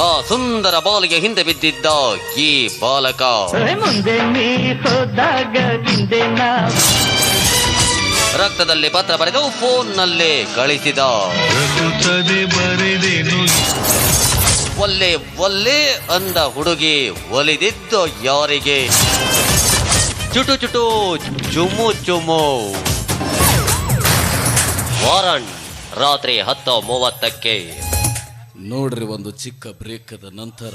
ಆ ಸುಂದರ ಬಾಲಿಗೆ ಹಿಂದೆ ಬಿದ್ದಿದ್ದ ಈ ಬಾಲಕ. ಮುಂದೆ ನೀ ಹೋದಾಗ ಹಿಂದೆ ರಕ್ತದಲ್ಲಿ ಪತ್ರ ಬರೆದು ಫೋನ್ನಲ್ಲೇ ಕಳಿಸಿದ ಒಲ್ಲೆ ಒಲ್ಲೆ ಅಂದ ಹುಡುಗಿ ಒಲಿದಿದ್ದು ಯಾರಿಗೆ? ಚುಟು ಚುಟು ಚುಮು ಚುಮು. ವಾರಂಟ್ ರಾತ್ರಿ ಹತ್ತು ಮೂವತ್ತಕ್ಕೆ ನೋಡ್ರಿ ಒಂದು ಚಿಕ್ಕ ಬ್ರೇಕದ ನಂತರ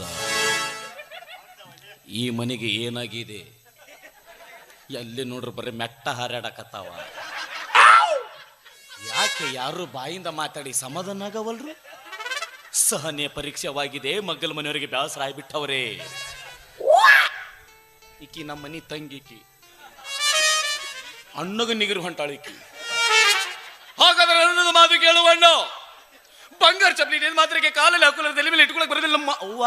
ಈ ಮನೆಗೆ ಏನಾಗಿದೆ? ಎಲ್ಲಿ ನೋಡ್ರಿ ಬರೀ ಮೆಟ್ಟ ಹಾರಾಡಕತ್ತಾವ. ಯಾಕೆ ಯಾರು ಬಾಯಿಂದ ಮಾತಾಡಿ ಸಮಾಧಾನ ಆಗವಲ್ರು ಸಹನೆ ಪರೀಕ್ಷೆವಾಗಿದೆ ಮಗ್ಗಲ ಮನೆಯವರಿಗೆ ಬೇಸರ ಆಗಿಬಿಟ್ಟವ್ರೆ. ಈಕಿ ನಮ್ಮ ಮನಿ ತಂಗಿಕಿ ಅಣ್ಣಗ ನಿಗಿರು ಹೊಂಟಾಳಿಕಿ ಹಾಗಾದ್ರೆ ಮಾತು ಕೇಳುವಣ್ಣ ಬಂಗಾರ ಚಪ್ಪಲಿ ನಿನ್ ಮಾತ್ರಕ್ಕೆ ಕಾಲಲ್ಲಿ ಹಾಕೋಲ್ಲ ತಲೆ ಮೇಲೆ ಇಟ್ಕೊಳಕ್ ಬರೋದಿಲ್ಲ. ನಮ್ಮ ಅವ್ವ.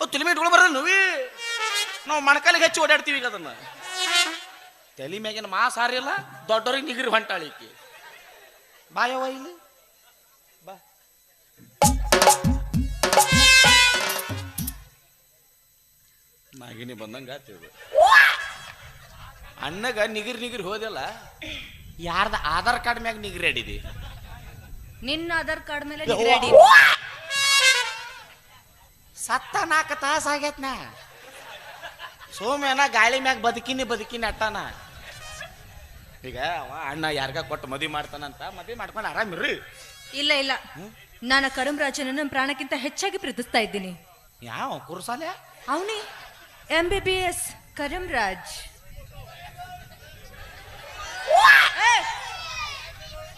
ಓ ತಲೆ ಮೇಲೆ ಇಟ್ಕೊಳಕ್ ಬರೋದಿಲ್ಲ ನೋವಿ. ನಾವು ಮಣಕಾಲಿಗೆ ಹಚ್ಚಿ ಓಡಾಡ್ತೀವಿ ಈಗ ಅದನ್ನ. ತಲೆ ಮ್ಯಾಗಿನ ಮಾ ಹಾರಿಲ್ಲ ದೊಡ್ಡವ್ರಿಗೆ ನಿಗಿರಿ ಹೊಂಟಾಳಿಕಿ ಬಾಯವ್ವ ಇಲ್ಲಿ. ಬಾ. ನಾಗಿನಿ ಬಂದಂಗ ಅಣ್ಣಗ ನಿಗಿರಿ ನಿಗಿರಿ ಹೋದಲ್ಲ. ಯಾರ್ದ ಆಧಾರ್ ಕಾರ್ಡ್ ಮ್ಯಾಗ ನಿಗಿರಿ ಅಡಿದಿ? ನಿನ್ನ ಆಧಾರ್ ಕಾರ್ಡ್ ಮೇಲೆ. ಸತ್ತ ನಾಲ್ಕು ತಾಸು ಆಗೈತ್ನ ಸೋಮ್ಯನ ಗಾಳಿ ಮ್ಯಾಗ ಬದುಕಿನಿ ಬದುಕಿನಿ ಅಟ್ಟಾನ. ಈಗ ಅವ ಅಣ್ಣ ಯಾರಿಗ ಕೊಟ್ಟು ಮದುವೆ ಮಾಡ್ತಾನಂತ ಮದುವೆ ಮಾಡ್ಕೊಂಡು ಆರಾಮಿರ್ರಿ ಇಲ್ಲ ಇಲ್ಲ. ನಾನು ಕರಂರಾಜನ ನನ್ನ ಪ್ರಾಣಕ್ಕಿಂತ ಹೆಚ್ಚಾಗಿ ಪ್ರೀತಿಸ್ತಾ ಇದ್ದೀನಿ. ಯಾವ ಕುರ್ಸಾಲೆ? ಅವನಿ? ಎಂ ಬಿ ಬಿ ಎಸ್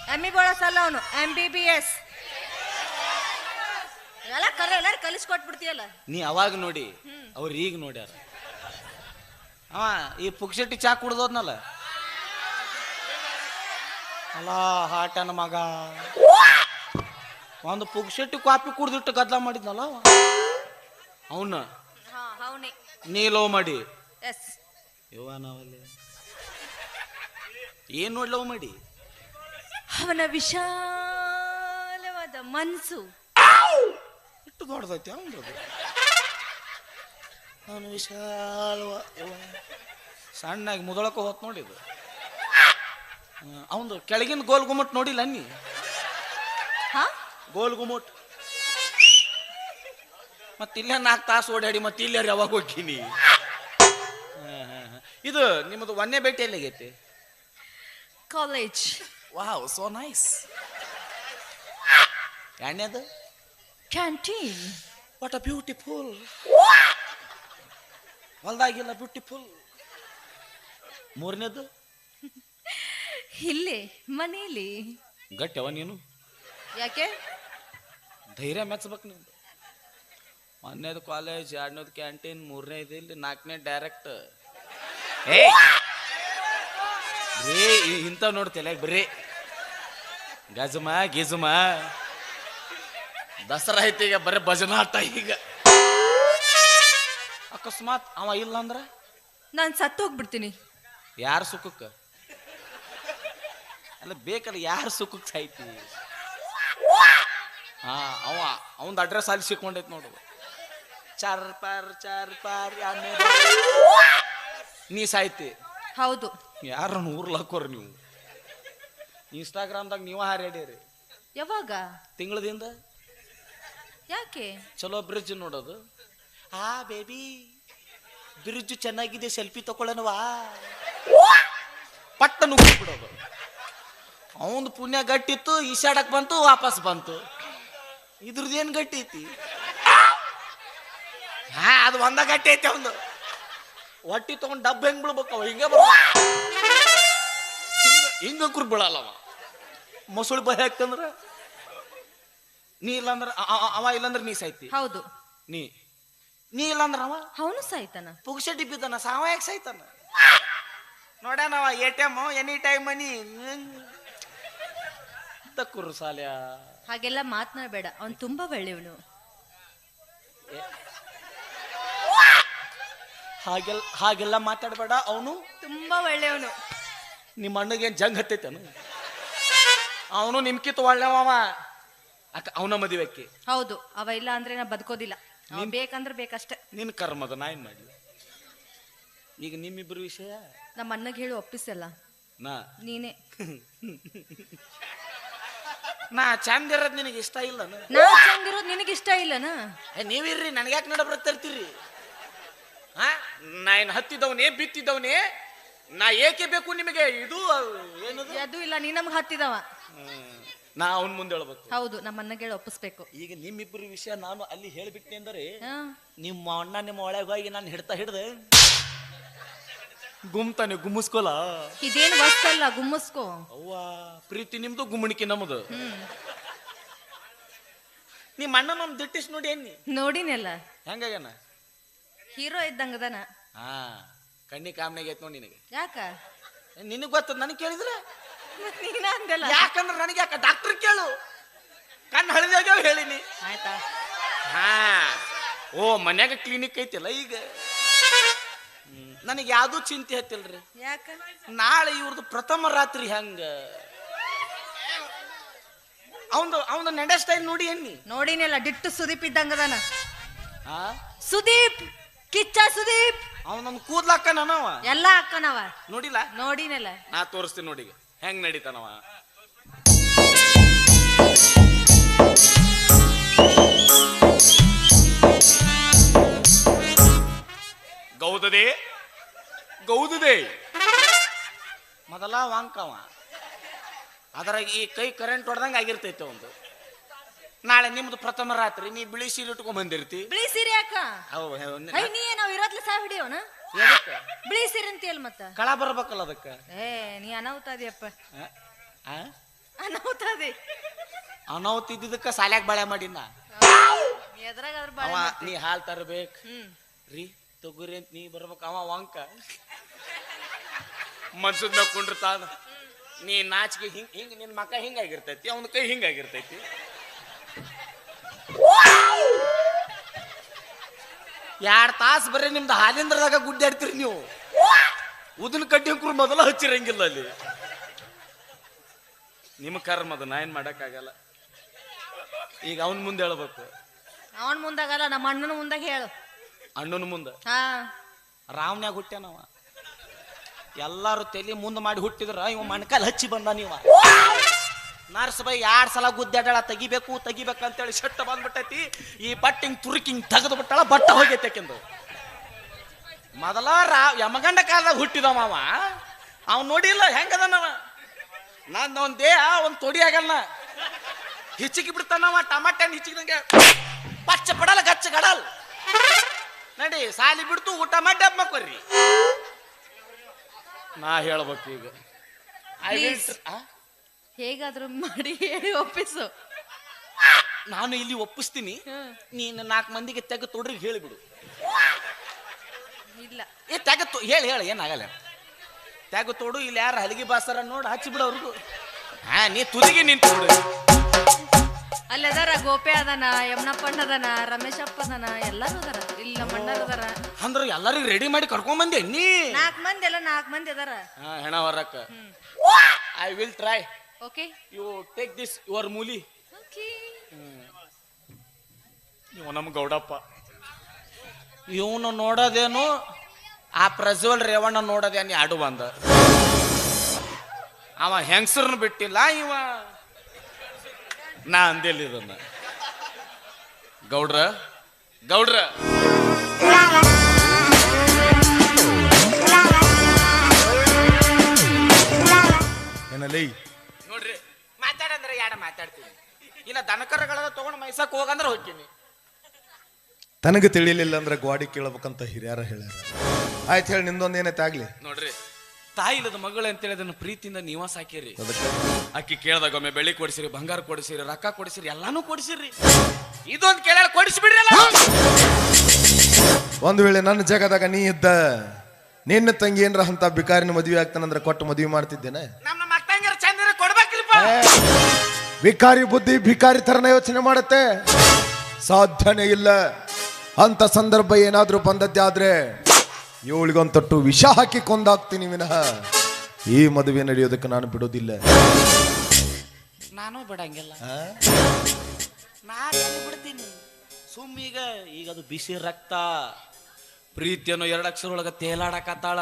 ಕರಂರಾಜ್ ಎಂ ಬಿ ಬೋಳಸಲ್ಲ ಅವನು ಎಂ ಬಿ ಬಿ ಎಸ್ ಎಲ್ಲ ಕರೆ ಎಲ್ಲಾರು ಕಲಿಸ್ಕೊಟ್ಬಿಡ್ತೀಯಲ್ಲ ನೀ ಅವಾಗ ನೋಡಿ ಅವ್ರು ಈಗ ನೋಡ್ಯಾರ ಅವ ಈ ಪುಕ್ಷಟ್ಟಿ ಚಾ ಕುಡ್ದೋದ್ನಲ್ಲ ಅಲ್ಲ ಹಾಟನ ಮಗ ಒಂದು ಪುಕ್ಷಟ್ಟಿ ಕಾಪಿ ಕುಡ್ದಿಟ್ಟು ಗದ್ಲ ಮಾಡಿದ್ನಲ್ಲ ಅವನೇ ನೀ ಲವ್ ಮಾಡಿ ನಾವಲ್ಲಿ ಏನ್ ನೋಡಿ ಲವ್ ಮಾಡಿ ಅವನ ವಿಶಾಲವಾದ ಮನಸ್ಸು ಇಟ್ಟು ದೊಡ್ಡದೈತೆ ಅವನು ಅವನು ವಿಶಾಲವ. ಸಣ್ಣಾಗಿ ಮುದಳಕ ಹೋತ್ ನೋಡಿದು ಅವನು ಕೆಳಗಿನ ಗೋಲ್ ಗುಮ್ಮಟ್ ನೋಡಿಲ್ಲ ನೀ? ಹಾ? ಗೋಲ್ ಗುಮ್ಮಟ್. ಮತ್ತೆ ಇಲ್ಲೇ ನಾಲ್ಕು ತಾಸು ಓಡಾಡಿ ಮತ್ತೆ ಇಲ್ಲೇ ಯಾವಾಗ ಹೋಗ್ತೀನಿ. ಇದು ನಿಮ್ಮದು ಒಂದೇ ಭೇಟಿ ಎಲ್ಲಿಗೈತಿ? ಕಾಲೇಜ್ ವಾವ್ ಸೋ ನೈಸ್ ಎರಡನೇದು ಕ್ಯಾಂಟೀನ್ ವಾಟ್ ಅ ಬ್ಯೂಟಿಫುಲ್ ಹೊಲ್ದಾಗಿಲ್ಲ ಬ್ಯೂಟಿಫುಲ್ ಮೂರನೇದು? ಇಲ್ಲೇ ಮನೇಲಿ ಗಟ್ಟವ ನೀನು? ಯಾಕೆ? ಧೈರ್ಯ ಮೆಚ್ಚಬೇಕು ನೀನು ಒಂದನೇದು ಕಾಲೇಜ್ ಎರಡನೇದು ಕ್ಯಾಂಟೀನ್ ಮೂರನೇದು ಇಲ್ಲಿ ನಾಲ್ಕನೇ ಡೈರೆಕ್ಟ್ ಏ ಇಂಥವ್ ನೋಡ್ತಿಲ್ಲ ಬರ್ರಿ. ಗಜಮ ಗಿಜಮ. ದಸರಾ ಐತಿ ಈಗ ಬರೀ ಭಜನಾಟ ಈಗ. ಅಕಸ್ಮಾತ್ ಅವ ಇಲ್ಲ ಅಂದ್ರ? ನಾನು ಸತ್ತು ಹೋಗ್ಬಿಡ್ತೀನಿ. ಯಾರ ಸುಖಕ್ಕೆ? ಅಲ್ಲ ಬೇಕಲ್ಲ ಯಾರ ಸುಖಕ್ಕೆ ಸಾಯ್ತಿ? ಹಾ ಅವ ಅವಂದು ಅಡ್ರೆಸ್ ಅಲ್ಲಿ ಸಿಕ್ಕೊಂಡೈತಿ ನೋಡು. ಚಾರ್ ಪರ್ ಚಾರ್ ಪಾರ್ ನೀ ಸಾಯ್ತಿ. ಹೌದು. ಯಾರನ್ನ ಊರ್ಲಾಕೋರಿ ನೀವು? ಇನ್ಸ್ಟಾಗ್ರಾಮ್ದಾಗ ನೀವು ಹಾರಾಡಿರಿ ಯಾವಾಗ? ತಿಂಗಳದಿಂದ? ಯಾಕೆ? ಚಲೋ ಬ್ರಿಡ್ಜ್ ನೋಡೋದು. ಆ ಬೇಬಿ ಬ್ರಿಡ್ಜ್ ಚೆನ್ನಾಗಿದೆ ಸೆಲ್ಫಿ ತಗೊಳ್ಳೋಣವಾ ಪಟ್ಟ ನುಗ್ಗಿ ಬಿಡೋದು. ಅವನು ಪುಣ್ಯ ಗಟ್ಟಿತ್ತು ಈಶಾಡಕ್ ಬಂತು ವಾಪಸ್ ಬಂತು. ಇದ್ರದ್ದು ಏನು ಗಟ್ಟಿ ಐತಿ? ಹಾ ಅದು ಒಂದ ಗಟ್ಟಿ ಐತಿ ಅವನು ಹೊಟ್ಟಿ ತಗೊಂಡ್ ಡಬ್ಬ ಹೆಂಗ್ ಬಿಡ್ಬೇಕು ಅವ? ಹಿಂಗೆ ಬರ್ಬೇಕು ಹಿಂಗ ಹಿಂಗ ಕುರ್ ಬೀಳಲ್ಲ ಅವ. ಮೊಸಳು ಭಯ ಹಾಕ್ತಂದ್ರ ನೀ ಇಲ್ಲಂದ್ರ ಅವ ಇಲ್ಲಂದ್ರ ನೀ ಸಾಯ್ತಿ. ಹೌದು. ನೀ. ನೀ ಇಲ್ಲಂದ್ರ ಅವ? ಅವನು ಸಾಯ್ತಾನ. ಪುಗ್ಸಟಿ ಬಿದ್ದಾನ ಯಾಕೆ ಸಾಯ್ತಾನ. ನೋಡ್ಯಾನವ A T M any time money ತಕ್ಕುರು ಸಾಲ್ಯ. ಹಾಗೆಲ್ಲ ಮಾತನಾಡಬೇಡ ಅವ್ನು ತುಂಬಾ ಒಳ್ಳೆಯವನು ಹಾಗೆಲ್ಲ ಹಾಗೆಲ್ಲ ಮಾತಾಡಬೇಡ ಅವನು ತುಂಬಾ ಒಳ್ಳೆಯವನು. ನಿಮ್ಮ ಅಣ್ಣಗೇನ್ ಜಂಗ್ ಹತ್ತೈತನು ಅವನು ನಿಮ್ಕಿ ಒಳ್ಳೆವ ಅಕ್ಕ ಅವನ ಮದುವೆಕ್ಕೆ. ಹೌದು ಅವ ಇಲ್ಲ ಅಂದ್ರೆ ನಾ ಬದುಕೋದಿಲ್ಲ. ಅವ ಬೇಕಂದ್ರೆ ಬೇಕಷ್ಟೇ. ನಿನ್ನ ಕರ್ಮದ ನಾ ಏನ್ ಮಾಡ್ಲಿ? ಈಗ ನಿಮ್ಮಿಬ್ರು ವಿಷಯ? ನಮ್ಮ ಅಣ್ಣಗೆ ಹೇಳಿ ಒಪ್ಪಿಸಲ್ಲ. ನಾ. ನೀನೇ. ನಾ ಚಂದ ಇರೋದ್ ನಿನಗೆ ಇಷ್ಟ ಇಲ್ಲ ನಾ ಚಂದಿರೋದು ನಿನಗೆ ಇಷ್ಟ ಇಲ್ಲನಾ? ನೀವಿರ್ರಿ ನನಗ್ಯಾಕೆ ನಡ ಬರ್ತಿರ್ತೀರಿ ಹಾ ನಾ ಏನ್ ಹತ್ತಿದವನೇ ಬಿತ್ತಿದವನೇ ನಾ ಏಕೆ ಬೇಕು ನಿಮಗೆ? ಇದು ಏನದು? ಅದು ಇಲ್ಲ ನೀ ನಮ್ಗೆ ಹತ್ತಿದವ. ನಾ ಅವನ್ ಮುಂದೆ ಹೇಳ್ಬೇಕು. ಹೌದು ನಮ್ಮ ಅಣ್ಣಗೆ ಹೇಳಿ ಒಪ್ಪಿಸ್ಬೇಕು. ಈಗ ನಿಮ್ಮಿಬ್ಬರ ವಿಷಯ ನಾನು ಅಲ್ಲಿ ಹೇಳಿಬಿಟ್ಟೆ ಅಂದರೆ ನಿಮ್ಮ ಅಣ್ಣ ನಿಮ್ಮ ಒಳಗೆ ಹೋಗಿ ನಾನು ಹಿಡ್ತಾ ಹಿಡ್ದೆ. ಗುಮ್ತಾನೆ ಗುಮ್ಮಸ್ಕೋಲ? ಇದೇನು ವಸ್ತಲ್ಲ ಗುಮ್ಮಸ್ಕೋ. ಅವ್ವ ಪ್ರೀತಿ ನಿಮ್ದು ಗುಮ್ಮಣಿಕೆ ನಮ್ದು. ನಿಮ್ಮ ಅಣ್ಣ ನಮ್ ದಿಟ್ಟಿಸ್ ನೋಡಿ ಏನ್ ನೋಡಿನಲ್ಲ ಹೆಂಗಾಗ್ಯಾನ? ಹೀರೋ ಇದ್ದಂಗದನ. ಹಾ. ಕಣ್ಣಿ ಕಾಮನೆಗೆ ಐತ್ ನೋಡಿ ನಿನಗೆ. ಯಾಕ? ನಿನಗೆ ಗೊತ್ತದ ನನಗೆ ಕೇಳಿದ್ರೆ? ನೀನ ಅಂದಲ್ಲ ಯಾಕಂದ್ರೆ ನನಗೆ ಯಾಕ? ಡಾಕ್ಟರ್ ಕೇಳು. ಕಣ್ಣು ಹಳದಿಯಾಗ ಹೇಳಿನಿ. ಆಯ್ತಾ? ಹಾ. ಓ ಮನ್ಯಾಗ ಕ್ಲಿನಿಕ್ ಐತಿಲ್ಲ ಈಗ. ನನಗೆ ಯಾವ್ದೂ ಚಿಂತೆ ಹತ್ತಿಲ್ರಿ. ಯಾಕ? ನಾಳೆ ಇವ್ರದ್ದು ಪ್ರಥಮ ರಾತ್ರಿ ಹೆಂಗ? ಅವಂದು ಅವನು ನಡೆ ಸ್ಟೈಲ್ ನೋಡಿ ಎನ್ನಿ. ನೋಡಿನಿಲ್ಲ ಡಿಟ್ಟು ಸುದೀಪ್ ಇದ್ದಂಗದಾನ. ಆ? ಸುದೀಪ್ ಕಿಚ್ಚ ಸುದೀಪ್. ಅವನೊಂದು ಕೂದ್ಲ ಅಕ್ಕನವ ಎಲ್ಲ ಅಕ್ಕನವ ನೋಡಿಲ್ಲ? ನೋಡಿನಲ್ಲ. ನಾ ತೋರಿಸ್ತೀನಿ ನೋಡಿ. ಹೆಂಗ್ ನಡೀತಾನವ? ಗೌದದೆ? ಗೌದದೆ? ಮೊದಲ ವಾಂಕವ. ಅದ್ರಾಗ ಈ ಕೈ ಕರೆಂಟ್ ಹೊಡೆದಂಗ ಆಗಿರ್ತೈತೆ ಒಂದು ನಾಳೆ ನಿಮ್ದು ಪ್ರಥಮ ರಾತ್ರಿ ನೀ ಬಿಳಿ ಸೀರೆ ಉಟ್ಕೊಂಡ್ ಬಂದಿರ್ತಿ. ಬಿಳಿ ಸೀರೆ ಅಕ್ಕ ಅವು ಹೆ- ಐ ನೀ ನಾವ್ ಇರೋದ್ಲ ಸಾವ್ ಹಿಡಿಯೋಣ ಎದಕ್ಕ? ಬಿಳಿ ಸೀರೆ ಅಂತೀಯಲ್ ಮತ್ತ. ಕಳ ಬರ್ಬೇಕಲ್ಲ ಅದಕ್ಕ? ಏ ನೀ ಅನಾಹುತ ಅದಿಯಪ್ಪ. ಆ? ಅನಾಹುತ ಅದಿ. ಅನಾಹುತ ಇದ್ದಿದ್ದಕ್ಕ ಸಾಲ್ಯಾಗ ಬಾಳೆ ಮಾಡಿನ? ಎದ್ರಾಗ ಅದ್ರ ಅವ ಬಾಳ ನೀ ಹಾಲ್ ತರ್ಬೇಕ್. ಹ್ಮ್. ರೀ ತೊಗುರಿ ಅಂತ ನೀ ಬರ್ಬೇಕು. ಅವ ವಂಕ ಮನ್ಸದ್ ನಾವ್ ಕುಂಡಿರ್ತಾನ. ನೀ ನಾಚಿಕೆ ಹಿಂಗ್ ಹಿಂಗ್ ನಿನ್ ಮಕ ಹಿಂಗಾಗಿರ್ತೈತಿ ಅವನ ಕೈ ಹಿಂಗಾಗಿರ್ತೈತಿ. ಎರಡ್ ತಾಸು ಬರೀ ನಿಮ್ದು ಹಾಲಿಂದ್ರದಾಗ ಗುಡ್ಡಾಡ್ತೀರಿ ನೀವು. ಉದಿನ ಕಡ್ಡಿ ಅಂಕರು ಮೊದಲ ಹಚ್ಚಿರಂಗಿಲ್ಲ ಅಲ್ಲಿ. ನಿಮ್ಮ ಕರ್ಮ ಅದು ನಾ ಏನ್ ಮಾಡಕ್ಕಾಗಲ್ಲ. ಈಗ ಅವನ ಮುಂದೆ ಹೇಳ್ಬೇಕು. ಅವನ್ ಮುಂದಾಗಲ್ಲ ನಮ್ಮ ಅಣ್ಣನ ಮುಂದಾಗ ಹೇಳು. ಅಣ್ಣನ ಮುಂದೆ? ಹಾ. ರಾವನ್ಯಾಗ ಹುಟ್ಟ್ಯಾನವ ಎಲ್ಲಾರು ತಲೆ ಮುಂದೆ ಮಾಡಿ ಹುಟ್ಟಿದ್ರ ಇವ ಮಣ್ಕಾಲ್ ಹಚ್ಚಿ ಬಂದ ನೀವ. ನರ್ಸ್ ಬೈ ಎರಡ್ ಸಲ ಗುದ್ದಾಡಳ ತೆಗಿಬೇಕು ತೆಗಿಬೇಕು ಅಂತೇಳಿ ಶೆಟ್ಟ ಬಂದ್ಬಿಟ್ಟೈತಿ. ಈ ಬಟ್ಟಿಂಗ್ ತುರುಕಿಂಗ್ ತೆಗೆದು ಬಿಟ್ಟಳ ಬಟ್ಟ ಹೋಗೈತೆಕೆಂದು ಮೊದಲ ರಾ ಯಮಗಂಡ ಕಾಲದಾಗ ಹುಟ್ಟಿದವ ಅವ ಅವ್ ನೋಡಿಲ್ಲ ಹೆಂಗದನವ ನಂದು ಒಂದ್ ದೇಹ ಒಂದ್ ತೊಡಿ ಆಗಲ್ಲ ಹಿಚ್ಚಿಗೆ ಬಿಡ್ತಾನವ ಟಮಾಟೆ ಹಣ್ಣು ಹಿಚ್ಚಿದಂಗೆ ಪಚ್ಚ ಪಡಲ್ಲ ಗಚ್ಚ ಗಡಲ್. ನಡಿ ಸಾಲಿ ಬಿಡ್ತು ಊಟ ಮಾಡಿ ಹಬ್ಬ ಕೊರ್ರಿ ನಾ ಹೇಳ್ಬೇಕು ಈಗ. I will? ಹೇಗಾದ್ರೂ ಮಾಡಿ ಹೇಳಿ ಒಪ್ಪಿಸು. ನಾನು ಇಲ್ಲಿ ಒಪ್ಪಿಸ್ತೀನಿ. ನೀನು ನಾಲ್ಕು ಮಂದಿಗೆ ತೆಗೆ ತೊಡ್ರಿ ಹೇಳಿಬಿಡು ಇಲ್ಲ. ಏ ತೆಗ ಹೇಳಿ ಹೇಳಿ ಏನಾಗಲ್ಲ. ತೆಗೆ ತೊಡು ಇಲ್ಲಿ ಯಾರು ಹಲಗಿ ಬಾಸರ ನೋಡಿ ಹಚ್ಚಿ ಬಿಡು ಅವ್ರಿಗೂ. ಹಾ ನೀ ತುದಿಗೆ ನಿಂತು ಬಿಡು. ಅಲ್ಲಿ ಅದಾರ ಗೋಪೆ ಅದನ ಯಮನಪ್ಪಣ್ಣ ಅದನ ರಮೇಶಪ್ಪ ಅದನ ಎಲ್ಲಾರು ಅದಾರ. ಇಲ್ಲಿ ನಮ್ಮ ಅಣ್ಣರು ಅದಾರ. ಅಂದ್ರೆ ಎಲ್ಲರಿಗೂ ರೆಡಿ ಮಾಡಿ ಕರ್ಕೊಂಡ್ ಬಂದೆ ನೀ. ನಾಲ್ಕು ಮಂದಿ ಎಲ್ಲ ನಾಲ್ಕು ಮಂದಿ ಅದಾರ. ಹಾ ಹೆಣ ಹೊರಕ್ಕ I will try okay you take this your ಮೂಲಿ okay ಇವ ನಮ್ಮ ಗೌಡಪ್ಪ ಇವನು ನೋಡೋದೇನು ಆ ಪ್ರಜ್ವಲ್ ರೇವಣ್ಣ ನೋಡೋದೇನು ಎರಡು ಬಂದ? ಅವ ಹೆಂಗಸರ್ನ ಬಿಟ್ಟಿಲ್ಲ ಇವ. ನಾ ಅಂದಿಲ್ಲ ಇದನ್ನ. ಗೌಡ್ರ ಗೌಡ್ರ. ಏನಲ್ಲಿ ಮಾತಾಡಂದ್ರೆ ಯಾಡ ಮಾತಾಡ್ತೀನಿ? ಇಲ್ಲ ದನಕರಗಳ ತಗೊಂಡು ಮೈಸಕ್ ಹೋಗಂದ್ರೆ ಹೋಗ್ತೀನಿ. ತನಗೆ ತಿಳಿಲಿಲ್ಲ ಅಂದ್ರೆ ಗ್ವಾಡಿ ಕೇಳಬೇಕಂತ ಹಿರಿಯರ ಹೇಳ್ಯಾರ. ಆಯ್ತು ಹೇಳಿ ನಿಂದೊಂದು ಏನೈತೆ ಆಗ್ಲಿ? ನೋಡ್ರಿ ತಾಯಿ ಇಲ್ಲದ ಮಗಳು ಅಂತೇಳಿ ಅದನ್ನ ಪ್ರೀತಿಯಿಂದ ನೀವ ಸಾಕಿರಿ. ಅದಕ್ಕೆ? ಅಕ್ಕಿ ಕೇಳ್ದಾಗ ಒಮ್ಮೆ ಬೆಳ್ಳಿ ಕೊಡಿಸಿರಿ ಬಂಗಾರ ಕೊಡಿಸಿರಿ ರೊಕ್ಕ ಕೊಡಿಸಿರಿ ಎಲ್ಲಾನು ಕೊಡಿಸಿರಿ. ಇದೊಂದು ಕೇಳ ಕೊಡಿಸ್ಬಿಡ್ರಿ ಅಲ್ಲ ಒಂದು ವೇಳೆ ನನ್ನ ಜಾಗದಾಗ ನೀ ಇದ್ದ ನಿನ್ನ ತಂಗಿ ಏನ್ರ ಅಂತ ಬಿಕಾರಿನ ಮದುವೆ ಆಗ್ತಾನಂದ್ರೆ ಕೊಟ್ಟು ಮದುವೆ ಮಾಡ್ತಿದ್ದೇನೆ? ನಮ್ಮ ಬಿಕಾರಿ ಬುದ್ಧಿ ಭಿಕಾರಿ ತರನ ಯೋಚನೆ ಮಾಡುತ್ತೆ. ಸಾಧ್ಯನೇ ಇಲ್ಲ. ಅಂತ ಸಂದರ್ಭ ಏನಾದ್ರೂ ಬಂದದ್ದೇ ಆದ್ರೆ ಇವಳಿಗೊಂದೊಟ್ಟು ವಿಷ ಹಾಕಿ ಕೊಂದಾಗ್ತೀನಿ ವಿನಃ. ಈ ಮದುವೆ ನಡೆಯೋದಕ್ಕೆ ನಾನು ಬಿಡೋದಿಲ್ಲ. ನಾನು ಬಿಡಂಗಿಲ್ಲ. ನಾನು ಎಲ್ಲಿ ಬಿಡ್ತೀನಿ? ಸುಮ್ ಈಗ ಈಗ ಅದು ಬಿಸಿ ರಕ್ತ. ಪ್ರೀತಿಯನ್ನು ಎರಡು ಅಕ್ಷರ ಒಳಗ ತೇಲಾಡಕತ್ತಾಳ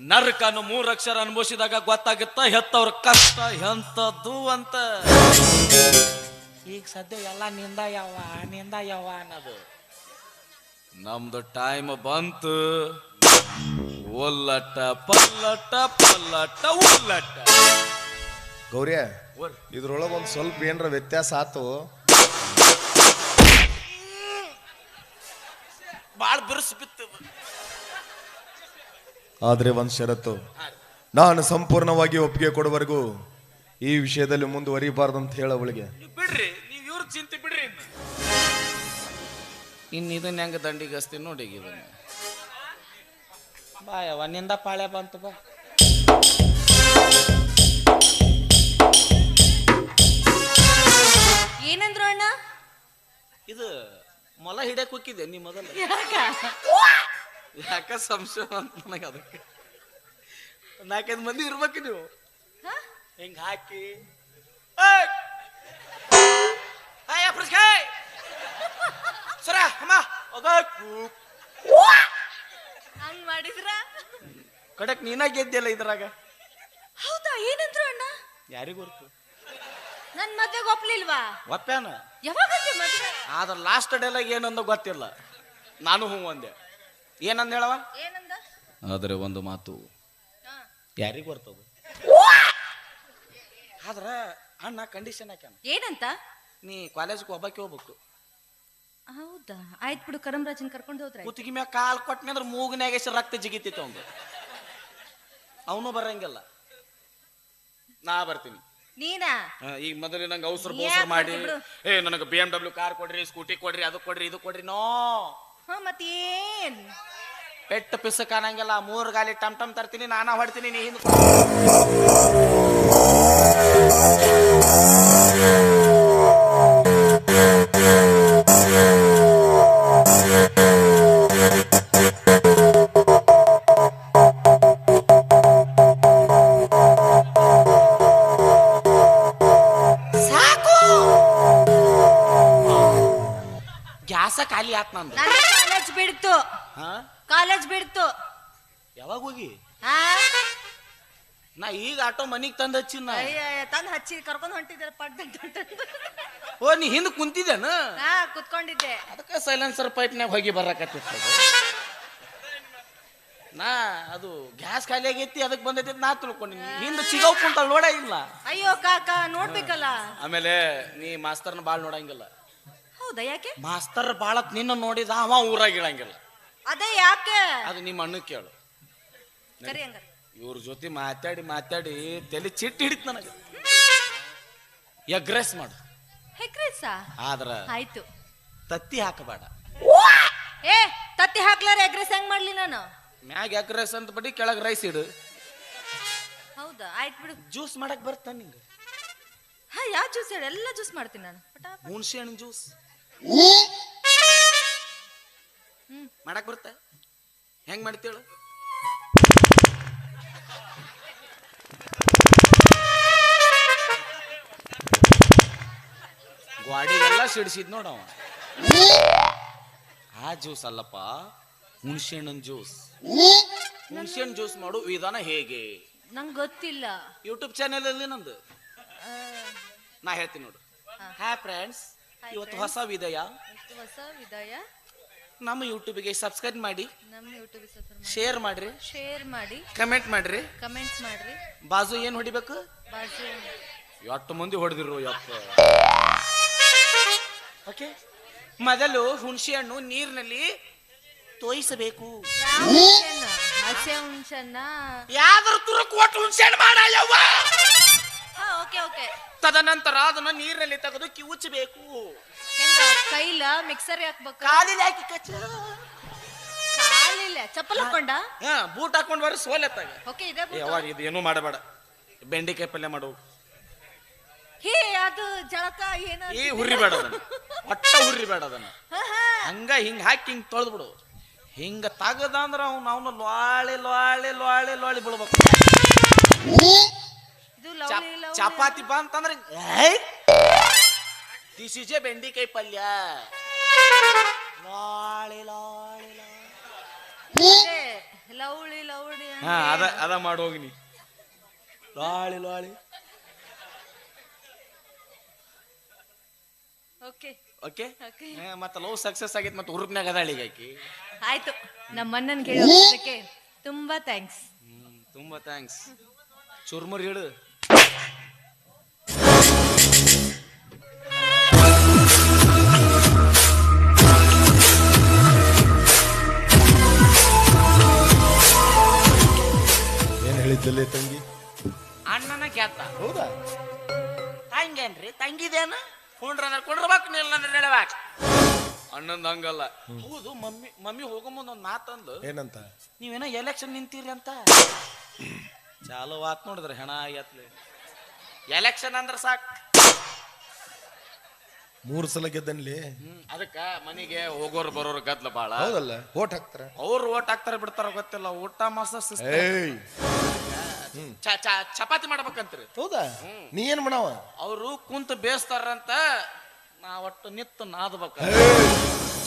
ನರಕನ್ನು ಮೂರು ಅಕ್ಷರ ಅನುಭವಿಸಿದಾಗ ಗೊತ್ತಾಗುತ್ತ ಹೆತ್ತವ್ರ ಕಷ್ಟ ಎಂತದ್ದು ಅಂತ. ಈಗ ಸದ್ಯ ಎಲ್ಲ ನಿಂದ ಯಾವ ನಿಂದ ಯಾವ ಅನ್ನೋದು. ನಮ್ದು ಟೈಮ್ ಬಂತು. ಒಲ್ಲಟ ಪಲ್ಲಟ ಪಲ್ಲಟ ಉಲ್ಲಟ. ಗೌರಿಯ ಇದ್ರೊಳಗೆ ಒಂದು ಸ್ವಲ್ಪ ಏನ್ರ ವ್ಯತ್ಯಾಸ ಆತು? ಬಾಳ್ ಬಿರುಸು ಬಿತ್ತು. ಆದ್ರೆ ಒಂದು ಷರತ್ತು. ನಾನು ಸಂಪೂರ್ಣವಾಗಿ ಒಪ್ಪಿಗೆ ಕೊಡುವವರೆಗೂ ಈ ವಿಷಯದಲ್ಲಿ ಮುಂದುವರಿಬಾರ್ದು ಅಂತ ಹೇಳ ಅವಳಿಗೆ. ಬಿಡ್ರಿ ನೀವ್ ಇವ್ರ ಚಿಂತೆ ಬಿಡ್ರಿ ಇನ್ನು. ಇದನ್ನ ಹೆಂಗ ದಂಡಿಗಸ್ತಿ ನೋಡಿ ಈಗ ಇದನ್ನ. ಬಾಯವ್ವ ಪಾಳ್ಯಾ ಪಾಳೆ ಬಂತು ಬಾ. ಏನಂದ್ರು ಅಣ್ಣ? ಇದು ಮೊಲ ಹಿಡಿಯಕ್ ಹೋಗಿದ್ದೆ ನೀ ಮೊದಲು? ಯಾಕ ಸಂಶಯ ಅಂತ ನನಗೆ ಅದಕ್ಕೆ. ನಾಲ್ಕೈದು ಮಂದಿ ಇರ್ಬೇಕು ನೀವು. ಹ? ಹಿಂಗ್ ಹಾಕಿ! ಸರ ಅಮ್ಮ. ಅದಕ್ಕೂ. ಹಂಗ್ ಮಾಡಿದ್ರ? ಕಡಕ್ ನೀನ ಗೆದ್ದಿಲ್ಲ ಇದ್ರಾಗ? ಹೌದಾ? ಏನಂದ್ರು ಅಣ್ಣ? ಯಾರಿಗೂ ಗೊತ್ತು ನನ್ ಮದ್ವೆಗೆ ಒಪ್ಲಿಲ್ವಾ? ಒಪ್ಪ್ಯಾನ? ಯಾವಾಗ ಮದ್ವೆ? ಆದ್ರ ಲಾಸ್ಟ್ ಡೇಲಾಗ ಏನಂದ ಗೊತ್ತಿಲ್ಲ. ನಾನು ಹ್ಞೂ ಅಂದೆ. ಏನಂದ ಹೇಳವ ಏನಂದ? ಆದರೆ ಒಂದು ಮಾತು. ಹಾ. ಯಾರಿಗೂ ಬರ್ತದ? ಆದ್ರ ಅಣ್ಣ ಕಂಡೀಷನ್ ಹಾಕ್ಯಾನ ಏನಂತ? ನೀ ಕಾಲೇಜ್ಗೆ ಒಬ್ಬಕ್ಕೆ ಹೋಗ್ಬೇಕು ಹೌದಾ? ಆಯ್ತು ಬಿಡು ಕರಂರಾಜನ್ ಕರ್ಕೊಂಡು ಹೋದ್ರೆ ಕುತ್ತಿಗೆ ಮ್ಯಾಗ ಕಾಲ್ ಕೊಟ್ಟನೆ ಅಂದ್ರೆ ಮೂಗಿನಾಗ ಎಷ್ಟು ರಕ್ತ ಜಿಗಿತಿತ್ತು ಅವನು ಅವನು ಬರಂಗಿಲ್ಲ. ನಾ ಬರ್ತೀನಿ. ನೀನಾ? ಈಗ ಮೊದಲು ನಂಗೆ ಅವಸರ ಬೋಸರ್ ಮಾಡಿ. ಏ ನನಗೆ ಬಿ ಎಂ ಡಬ್ಲ್ಯೂ ಕಾರ್ ಕೊಡ್ರಿ ಸ್ಕೂಟಿ ಕೊಡ್ರಿ ಅದು ಕೊಡ್ರಿ ಇದು ಕೊಡ್ರಿ ನೋ. ಹ ಮತ್ತೇನ್? ಪೆಟ್ಟು ಪಿಸ ಕಾಣಂಗಿಲ್ಲ ಮೂರು ಗಾಲಿ ಟಮ್ ಟಮ್ ತರ್ತೀನಿ ನಾನಾ ಹೊಡ್ತೀನಿ ನೀ ಹಿಂದ್ ಮನಿಗ್ ತಂದ್ ಹಚ್ಚಿ ಅಯ್ಯ ತಂದ್ ಹಚ್ಚಿ ಕರ್ಕೊಂಡ್ ಹೊಂಟಿದ್ದೆ ಪಡ್ ಓ ನೀ ಹಿಂದ್ ಕುಂತಿದ್ದೇನ? ಹಾ ಕುತ್ಕೊಂಡಿದ್ದೆ. ಅದಕ್ಕೆ ಸೈಲೆನ್ಸರ್ ಪೈಪ್ನ್ಯಾಗ ಹೋಗಿ ಬರಕತ್ತಿತ್ತು ನಾ ಅದು ಗ್ಯಾಸ್ ಖಾಲಿ ಆಗೈತಿ ಅದಕ್ಕೆ ಬಂದೈತಿ ನಾ ತಿಳ್ಕೊಂಡಿನಿ. ಹಿಂದ ಸಿಗೋ ಕುಂತ ನೋಡ ಇಲ್ಲ. ಅಯ್ಯೋ ಕಾಕ ನೋಡ್ಬೇಕಲ್ಲ. ಆಮೇಲೆ ನೀ ಮಾಸ್ತರ್ನ ಬಾಳ್ ನೋಡಂಗಿಲ್ಲ. ಹೌದಾ ಯಾಕೆ? ಮಾಸ್ತರ್ ಬಾಳ ನಿನ್ನ ನೋಡಿದ ಅವ ಊರಾಗ ಇಳಂಗಿಲ್ಲ. ಅದೇ ಯಾಕೆ? ಅದು ನಿಮ್ಮ ಅಣ್ಣ ಕೇಳು. ಸರಿ ಹಂಗಾರ. ಇವ್ರ ಜೊತೆ ಮಾತಾಡಿ ಮಾತಾಡಿ ತಲೆ ಚಿಟ್ಟು ಹಿಡಿತ್ ನನಗೆ. ಎಗ್ರೆಸ್ ಮಾಡು. ಹೆಕ್ರಿಸಾ ಆದ್ರ ಆಯ್ತು. ತತ್ತಿ ಹಾಕಬೇಡ. ಏ ತತ್ತಿ ಹಾಕ್ಲಾರ ಎಗ್ರೆಸ್ ಹೆಂಗ್ ಮಾಡ್ಲಿ ನಾನು? ಮ್ಯಾಗ ಎಗ್ರೆಸ್ ಅಂತ ಬಡಿ ಕೆಳಗ್ ರೈಸ್ ಇಡು. ಹೌದಾ? ಆಯ್ತು ಬಿಡು. ಜ್ಯೂಸ್ ಮಾಡಕ್ ಬರ್ತಾ ನಿಂಗೆ. ಹಾ ಯಾವ ಜ್ಯೂಸ್ ಹೇಳಿ? ಎಲ್ಲ ಜ್ಯೂಸ್ ಮಾಡ್ತೀನಿ ನಾನು. ಪಟಾ- ಹುಣಸೆ ಹಣ್ಣು ಜ್ಯೂಸ್ ಹ್ಮ್. ಮಾಡಕ್ ಬರ್ತ? ಹೆಂಗ್ ಮಾಡ್ತೇಳು ಗ್ವಾಡಿಗೆಲ್ಲ ಹಿಡಿಸಿದ್ ನೋಡವ. ಆ ಜ್ಯೂಸ್ ಅಲ್ಲಪ್ಪ ಹುಣಸೆ ಹಣ್ಣಿನ ಜ್ಯೂಸ್. ಹುಣಸೆ ಹಣ್ಣು ಜ್ಯೂಸ್ ಮಾಡು ವಿಧಾನ ಹೇಗೆ? ನಂಗೆ ಗೊತ್ತಿಲ್ಲ. ಯೂಟ್ಯೂಬ್ ಚಾನೆಲ್ ಅಲ್ಲಿ ನಂದು. ನಾ ಹೇಳ್ತೀನಿ ನೋಡು. ಹಾ. ಫ್ರೆಂಡ್ಸ್ ಇವತ್ತು ಹೊಸ ವಿದಯ. ಹೊಸ ವಿದಯ. ನಮ್ಮ ಯೂಟ್ಯೂಬ್ಗೆ ಸಬ್ಸ್ಕ್ರೈಬ್ ಮಾಡಿ. ನಮ್ಮ ಶೇರ್ ಮಾಡ್ರಿ. ಶೇರ್ ಮಾಡಿ. ಕಮೆಂಟ್ ಮಾಡ್ರಿ. ಕಮೆಂಟ್ ಮಾಡ್ರಿ. ಬಾಜು ಏನ್ ಹೊಡಿಬೇಕು? ಬಾಜು. ಎಷ್ಟು ಮಂದಿ ಹೊಡೆದಿರು ಯಪ್ಪ. ಓಕೆ ಮೊದಲು ಹುಣಸೆ ಹಣ್ಣು ನೀರಿನಲ್ಲಿ ತೋಯಿಸಬೇಕು? ಹಸೆ ಹುಣ್ಸನ್ನ ಯಾವ್ದ್ರ ತುರಕ್ ಕೊಟ್ಟು ಹುಣಸೆ ಹಣ್ಣು ಓಕೆ ಓಕೆ ತದನಂತರ ಅದನ್ನ ನೀರಿನಲ್ಲಿ ತೆಗೆದು ಕಿವುಚಬೇಕು. ಹೆಂಗ ಕೈಲ ಮಿಕ್ಸರ್ ಹಾಕ್ಬೇಕು? ಕಾಲಿಲ್ಲ ಹಾಕಿ ಕಚ್ಚ. ಕಾಲಿಲ್ಲ ಚಪ್ಪಲ್ ಹಾಕೊಂಡ? ಹಾ ಬೂಟ್ ಹಾಕೊಂಡ್ ಬರ್ರಿ ಸೋಲೆತ್ತಾಗ. ಓಕೆ ಇದೆ. ಯಾವಾಗ ಇದು ಏನೂ ಮಾಡಬೇಡ. ಬೆಂಡೆಕಾಯಿ ಪಲ್ಯ ಮಾಡು. ಹೇ ಅದು ಜಳಕ ಏನು ಈ ಹುರಿಬೇಡ ಅದನ್ನ. ಒಟ್ಟ ಹುರಿಬೇಡ ಅದನ್ನ. ಹಾ, ಹಾ. ಹಂಗ ಹಿಂಗ ಹಾಕಿ ಹಿಂಗ್ ತೊಳೆದು ಬಿಡು. ಹಿಂಗ ತಗದ ಅಂದ್ರ ಅವ್ನ ಅವನು ಲೊಳೆ ಲೊಳೆ ಲೊಳೆ ಲೊಳೆ ಬಿಡ್ಬೇಕು ಇದು ಲವ್ಲಿ ಲವ್ ಚಪಾತಿ ಬಂತಂದ್ರೆ ದಿಸ್ ಇಸ್ ಎ ಬೆಂಡಿಕಾಯಿ ಪಲ್ಯ. ಲಾಳಿ ಲಾಳಿ. ಲವ್ಳಿ ಲವಳಿ ಹಾ ಅದ ಅದ ಮಾಡಿ ಹೋಗಿನಿ ಲಾಳಿ ಲಾಳಿ. ಓಕೆ ಓಕೆ ಮತ್ತೆ ಲವ್ ಸಕ್ಸಸ್ ಆಗೈತೆ ಮತ್ತೆ ಹುರುಪ್ನಾಗ ಅದಾಳ ಈಗ ಆಕಿ. ಆಯ್ತು. ನಮ್ಮ ಅಣ್ಣನ ಕೇಳೋದಕ್ಕೆ ತುಂಬಾ ಥ್ಯಾಂಕ್ಸ್ ತುಂಬಾ ಥ್ಯಾಂಕ್ಸ್ ಚುರ್ಮುರ್ ಹೇಳು ಏನು ಹೇಳಿದ್ದಲ್ಲೇ ತಂಗಿ? ಅಣ್ಣನ ಕ್ಯಾತ ಹೌದಾ? ತಂಗೇನ್ರಿ? ತಂಗಿದೇನ? ಕೊಂಡ್ರ ಕುಂಡ್ರಬೇಕು ನಿಲ್ಲ ಅಂದ್ರೆ ಹೇಳಬೇಕು ಅಣ್ಣಂದ ಹಂಗಲ್ಲ ಹೌದು ಮಮ್ಮಿ ಮಮ್ಮಿ ಹೋಗೋ ಮುಂದೆ ಒಂದು ಮಾತಂದು. ಏನಂತ? ನೀವೇನೋ ಎಲೆಕ್ಷನ್ ನಿಂತೀರಿ ಅಂತ? ಚಾಲು ಆತ್ ನೋಡಿದ್ರೆ ಹೆಣ ಆಗತ್ಲೆ ಎಲೆಕ್ಷನ್ ಅಂದ್ರೆ ಸಾಕು. ಮೂರು ಸಲ ಗೆದ್ದನ್ಲಿ? ಹ್ಮ್ ಅದಕ್ಕ ಮನೆಗೆ ಹೋಗೋರು ಬರೋರು ಗದ್ಲ ಬಾಳ. ಹೌದಲ್ಲ ಓಟ್ ಹಾಕ್ತಾರ? ಅವ್ರು ಓಟ್ ಹಾಕ್ತಾರ ಬಿಡ್ತಾರ ಗೊತ್ತಿಲ್ಲ ಊಟ ಮಾಸ. ಏಯ್! ಚ- ಚ- ಚಪಾತಿ ಮಾಡ್ಬೇಕಂತ್ರಿ. ಹೌದಾ? ನೀ ಏನ್ ಮಾಡವ? ಅವರು ಕುಂತ ಬೇಯಿಸ್ತಾರಂತ ನಾ ಒಟ್ಟು ನಿತ್ತು ನಾದ್ಬೇಕ.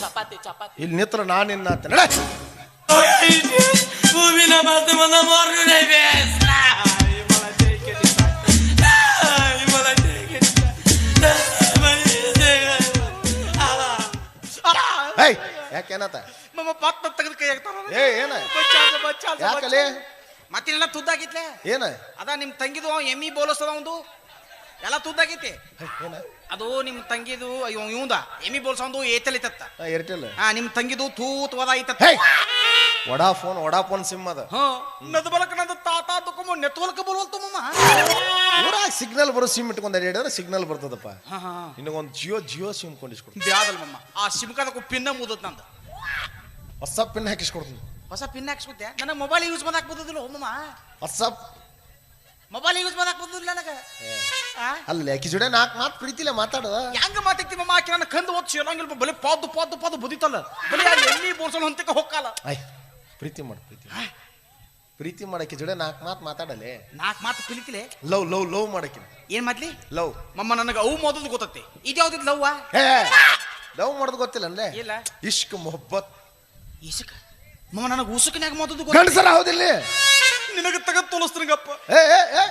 ಚಪಾತಿ ಚಪಾತಿ. ಇಲ್ಲಿ ನಿತ್ರ ನಾನಿನ್ನ ಅಂತ ನಡೆ. ಹೂವಿನ ಯಾಕೆ ಏನತ್ತ. ಏಯ್ ಯಾಕೇನತ ನಮ್ಮ ಪತ್ನ ತೆಗೆದು ಕೈ ಹಾಕ್ತಾರ ಏ ಏನ? ಯಾಕಲೆ? ಮತ್ತಿನೆಲ್ಲ ತುದ್ದಾಗಿತ್ತೆ ಏನ? ಅದ ನಿಮ್ ತಂಗಿದು ಎಮ್ಮಿ ಬೋಲಸ್ತದ ಒಂದು ಎಲ್ಲ ತುದ್ದಾಗೈತಿ. ಹೇ, ಏನ? ಅದು ನಿಮ್ ತಂಗಿದು ಇವ ಇವಂದ ಎಮ್ಮಿ ಬೋಲ್ಸೊಂದು ಏರ್ಟೆಲ್ ಆ, ಏರ್ಟೆಲ್. ಹಾ ನಿಮ್ ತಂಗಿದು ತೂತ್ ವದ ಐತತ್ತ Vodafone Vodafone Vodafone sim ಅದ ಹಾ ನದ ಬಲಕ ನಂದು ತಾತ ತಕೊಂಬ ನೆಟ್ವರ್ಕ್ ಮಮ್ಮ. ಊರಾಗ ಸಿಗ್ನಲ್ ಬರೋ ಸಿಮ್ ಇಟ್ಕೊಂಡ್ ಹೇಳಿದ್ರೆ ಸಿಗ್ನಲ್ ಬರ್ತದಪ್ಪ. ಇನ್ನೊಂದು ನಿನಗೊಂದು ಜಿಯೋ ಜಿಯೋ ಸಿಮ್ ಕೊಂಡಿಸ್ಕೊಡ್ತೀನಿ ಬ್ಯಾದಲ್ ಮಮ್ಮ. ಆ ಸಿಮ್ಕಾದಕ್ಕೂ ಪಿನ್ನ ಮುದತ್ ನಂದು. ಹೊಸ ಪಿನ್ ಹಾಕಿಸ್ಕೊಡ್ತೀನಿ. ಹೊಸ ಪಿನ್ ಹಾಕ್ಸ್ಬಿಟ್ಟೆ ನನಗೆ ಮೊಬೈಲ್ ಯೂಸ್ ಮಾಡಕ್ ಬದುದಿಲ್ಲ ಮಮ್ಮ ವಾಟ್ಸಪ್ ಮೊಬೈಲ್ ಯೂಸ್ ಮಾಡಕ್ ಬದುದಿಲ್ಲ ನನಗೆ? ಅಲ್ಲ ಆಕಿ ಜೋಡೆ ನಾಲ್ಕು ಮಾತು ಪ್ರೀತಿಲ್ಲ ಮಾತಾಡು. ಹೆಂಗ ಮಾತಾಡ್ತಿ ಮಮ್ಮ ಆಕಿ ನನ್ನ ಕಂದು ಓದ್ ಸೇರಂಗಿಲ್ಲ ಬಲೆ ಪಾದು ಪಾದು ಪಾದು ಬುದಿತಲ್ಲ ಬಲೆ ಎಣ್ಣಿ ಬೋರ್ಸಲ್ ಹೊಂತಕ್ಕೆ ಹೊಕ್ಕಲ್ಲ ಆಯ್ ಪ್ರೀತಿ ಮಾಡು ಪ್ರೀತಿ. ಪ್ರೀತಿ ಮಾಡಕ್ಕೆ ಜೋಡೆ ನಾಲ್ಕು ಮಾತು ಮಾತಾಡಲೆ. ನಾಲ್ಕು ಮಾತು ಪ್ರೀತಿಲೆ ಲವ್ ಲವ್ ಲವ್ ಮಾಡಕ್ಕೆ ಏನ್ ಮಾಡ್ಲಿ? ಲವ್. ಮಮ್ಮ ನನಗೆ ಅವು ಮೊದಲು ಗೊತ್ತತ್ತೆ. ಇದ್ಯಾವ್ದಿದ್ ಲವ್ವ? ಲವ್ ಮಾಡೋದು ಗೊತ್ತಿಲ್ಲ ಅಂದ್ರೆ ಇಲ್ಲ. ಇಷ್ಕ್ ಮೊಹಬ್ಬತ್. ಇಸುಕ ಮಮ್ಮ ನನಗೆ ಉಸುಕನ್ಯಾಗ ಗೊತ್ತ? ಗಂಡಸರ ಹೌದಿಲ್ಲ? ನಿನಗೆ ತಗದ್ ತೋಲಿಸ್ತೀನಗಪ್ಪ. ಏ ಏ ಏ.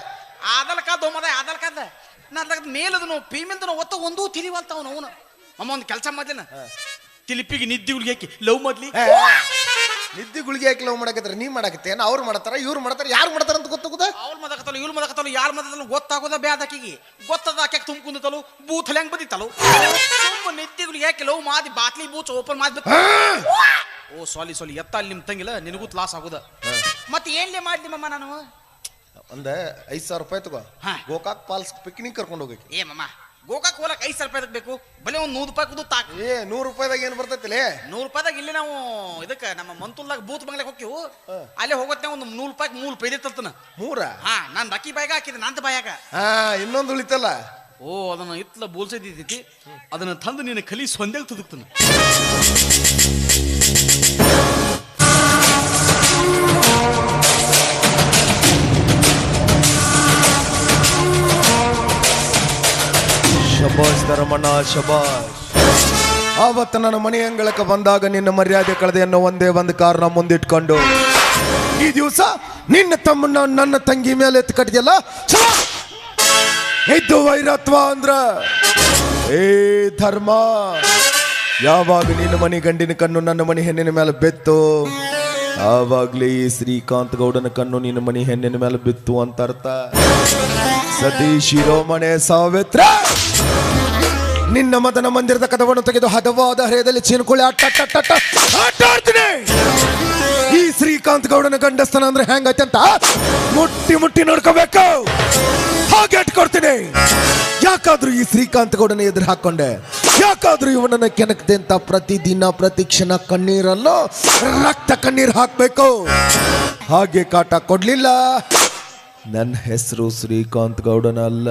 ಆದಲ್ ಕಾದ ಮದ ಆದಲ್ ಕಾದ. ನಾ ತಗದ್ ಮೇಲದನು ಪೇಮೆಂಟ್ ಒತ್ತ ಒಂದೂ ತಿಲಿವಲ್ತಾವ ಅವನು ಅಮ್ಮ ಒಂದು ಕೆಲಸ ಮಾಡ್ಲಿನ. ತಿಲಿಪಿಗೆ ನಿದ್ದೆ ಹುಡುಗಿ ಹಾಕಿ ಲವ್ ಮಾಡ್ಲಿ? ನಿದ್ದೆ ಗುಳಿಗೆ ಹಾಕಿ ಲವ್ ಮಾಡಕತ್ತಾರೆ? ನೀ ಮಾಡಕತ್ತೇನ ಅವ್ರು ಮಾಡ್ತಾರ ಇವ್ರು ಮಾಡ್ತಾರ ಯಾರು ಮಾಡ್ತಾರ ಅಂತ ಗೊತ್ತಾಗುದ ಅವ್ರು ಮದಕತ್ತಲ್ಲ ಇವ್ರು ಮದಕತ್ತಲ್ಲ ಯಾರು ಮದಕತ್ತಲು ಗೊತ್ತಾಗೋದ ಬ್ಯಾದ ಆಕಿಗೆ ಗೊತ್ತದ ಆಕೆ ತುಂಬ ಕುಂದಿತಲು ಬೂತ್ ಹೆಂಗ್ ಬದಿತಲು ತುಂಬ ನಿದ್ದೆಗಳು ಯಾಕೆ ಲವ್ ಮಾದಿ ಬಾಟ್ಲಿ ಬೂಚ್ ಓಪನ್ ಮಾಡಿ ಓ ಸಾಲಿ ಸಾಲಿ ಎತ್ತ ಅಲ್ಲಿ ನಿಮ್ ತಂಗಿಲ್ಲ ನಿನಗೂ ಲಾಸ್ ಆಗುದ. ಮತ್ತೆ ಏನ್ಲೇ ಮಾಡ್ಲಿ ಮಮ್ಮ ನಾನು? ಒಂದ ಐದ್ ಸಾವಿರ ರೂಪಾಯಿ ತಗೋ. ಗೋಕಾಕ್ ಪಾಲ್ಸ್ ಪಿಕ್ನಿಕ್ ಕರ್ಕೊಂಡು ಹೋಗಕ್ಕೆ ಏ ಮಮ್ಮ ಗೋಕಾಕ್ ಹೋಲಕ್ ಐದು ಸಾವಿರ ರೂಪಾಯಿ ಬೇಕು? ಬಲೆ ಒಂದು ನೂರು ರೂಪಾಯಿ ಕುದು ತಾಕ್. ಏ ನೂರು ರೂಪಾಯಿದಾಗ ಏನ್ ಬರ್ತೈತಿಲೇ? ನೂರು ರೂಪಾಯಿದಾಗ ಇಲ್ಲಿ ನಾವು ಇದಕ್ಕೆ ನಮ್ಮ ಮಂತುಲ್ದಾಗ ಬೂತ್ ಬಂಗ್ಲಾಗ ಹೋಗ್ಯವು ಅಲ್ಲೇ ಹೋಗತ್ತೆ ಒಂದು ನೂರು ರೂಪಾಯಿ ಮೂರು ರೂಪಾಯಿ ತರ್ತನ. ಮೂರ? ಹಾ ನಾನು ಅಕ್ಕಿ ಬಾಯಿಗೆ ಹಾಕಿದೆ ನಂತ ಬಾಯಾಗ. ಹಾ ಇನ್ನೊಂದು ಉಳಿತಲ್ಲ? ಓ ಅದನ್ನ ಇತ್ತಲ ಬೋಲ್ಸೈತಿ ಅದನ್ನ ತಂದು ನೀನು ಕಲಿ ಸೊಂದೆಗೆ ತುದುಕ್ತಾನೆ. ಶಬಾಷ್ ಧರ್ಮಣ್ಣ, ಶಬಾಷ್. ಆವತ್ತು ನನ್ನ ಮನೆ ಅಂಗಳಕ್ಕೆ ಬಂದಾಗ ನಿನ್ನ ಮರ್ಯಾದೆ ಕಳೆದೆ ಅನ್ನೋ ಒಂದೇ ಒಂದು ಕಾರಣ ಮುಂದಿಟ್ಕೊಂಡು, ಈ ದಿವಸ ನಿನ್ನ ತಮ್ಮನ್ನ ನನ್ನ ತಂಗಿ ಮೇಲೆ ಎತ್ತು ಕಟ್ಟಿದೆಯಲ್ಲ ಇದು ವೈರತ್ವ ಅಂದ್ರ, ಏ ಧರ್ಮ, ಯಾವಾಗ ನಿನ್ನ ಮನೆ ಗಂಡಿನ ಕಣ್ಣು ನನ್ನ ಮನೆ ಹೆಣ್ಣಿನ ಮೇಲೆ ಬೆತ್ತು? ಆವಾಗ್ಲೇ ಶ್ರೀಕಾಂತ್ ಗೌಡನ ಕಣ್ಣು ನಿನ್ನ ಮನಿ ಹೆಣ್ಣಿನ ಮೇಲೆ ಬಿತ್ತು ಅಂತ ಅರ್ಥ. ಸತೀಶ್ ಶಿರೋಮಣೆ ಸಾವಿತ್ರ. ನಿನ್ನ ಮದನ ಮಂದಿರದ ಕದವನ್ನು ತೆಗೆದು ಹದವಾದ ಹೃದಯದಲ್ಲಿ ಅಟ್ಟ ಅಟ್ಟ ಅಟ್ಟ ಅಟ್ಟ ಆಟ ಆಡ್ತೀನಿ. ಶ್ರೀಕಾಂತ್ ಗೌಡನ ಗಂಡಸ್ತನ ಅಂದ್ರೆ ಹೆಂಗೈತೆ ಅಂತ ಮುಟ್ಟಿ ಮುಟ್ಟಿ ನೋಡ್ಕೋಬೇಕು. ಹಾಗೆ ಇಟ್ಕೊಡ್ತೀನಿ ಯಾಕಾದ್ರೂ ಈ ಶ್ರೀಕಾಂತ್ ಗೌಡನ ಎದುರು ಹಾಕೊಂಡೆ ಯಾಕಾದ್ರೂ ಇವನನ್ನ ಕೆಣಕದೆ ಅಂತ ಪ್ರತಿದಿನ ಪ್ರತಿ ಕ್ಷಣ ಕಣ್ಣೀರನ್ನು ರಕ್ತ ಕಣ್ಣೀರ್ ಹಾಕ್ಬೇಕು. ಹಾಗೆ ಕಾಟ ಕೊಡ್ಲಿಲ್ಲ. ನನ್ನ ಹೆಸರು ಶ್ರೀಕಾಂತ್ ಗೌಡನ ಅಲ್ಲ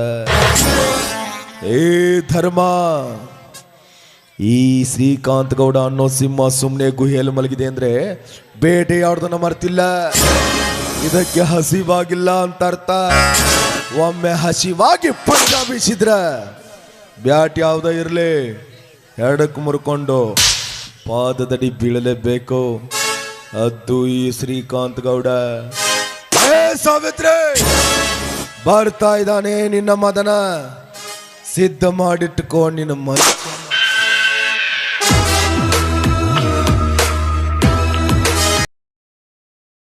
ಏ ಧರ್ಮ. ಈ ಶ್ರೀಕಾಂತ್ ಗೌಡ ಅನ್ನೋ ಸಿಂಹ ಸುಮ್ಮನೆ ಗುಹೆಯಲ್ಲಿ ಮಲಗಿದೆ ಅಂದ್ರೆ ಬೇಟೆಯಾಡ್ದನ್ನ ಮರ್ತಿಲ್ಲ. ಇದಕ್ಕೆ ಹಸಿವಾಗಿಲ್ಲ ಅಂತ ಅರ್ಥ. ಒಮ್ಮೆ ಹಸಿವಾಗಿ ಪಂಜ ಬೀಸಿದ್ರ ಬ್ಯಾಟ್ ಯಾವ್ದ ಇರಲಿ. ಎರಡಕ್ಕೆ ಮುರ್ಕೊಂಡು ಪಾದದಡಿ ಬೀಳಲೇಬೇಕು. ಅದು ಈ ಶ್ರೀಕಾಂತ್ ಗೌಡ ಸಾವಿತ್ರಿ! ಬರ್ತಾ ಇದ್ದಾನೆ ನಿನ್ನ ಮದನ. ಸಿದ್ಧ ಮಾಡಿಟ್ಟುಕೋ ನಿನ್ನ ಮನ.